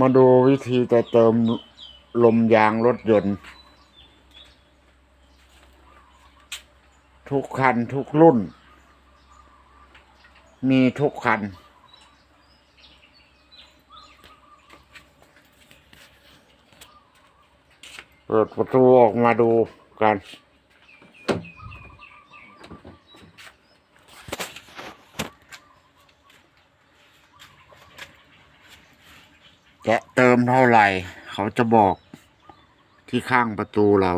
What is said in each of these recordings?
มาดูวิธีจะเติมลมยางรถยนต์ ทุกคันทุกรุ่น มีทุกคัน เปิดประตูออกมาดูกัน จะเติมเท่าไหร่ เขาจะบอกที่ข้างประตูเรา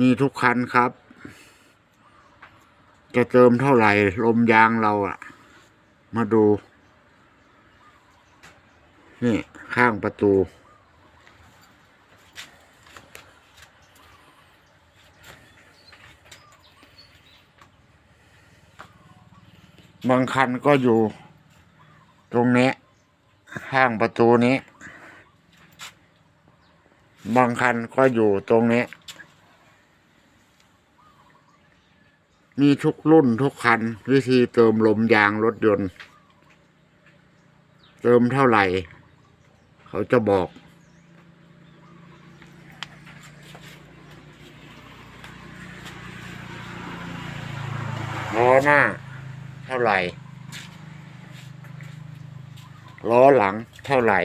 มีทุกคันครับ จะเติมเท่าไหร่ ลมยางเราอะมาดู นี่ ข้างประตู บางคันก็อยู่ ตรงนี้ข้างประตูนี้ บางคันก็อยู่ตรงนี้ มีทุกรุ่นทุกคัน วิธีเติมลมยางรถยนต์ เติมเท่าไหร่ เขาจะบอกล้อหน้า เท่าไหร่ ล้อหลังเท่าไหร่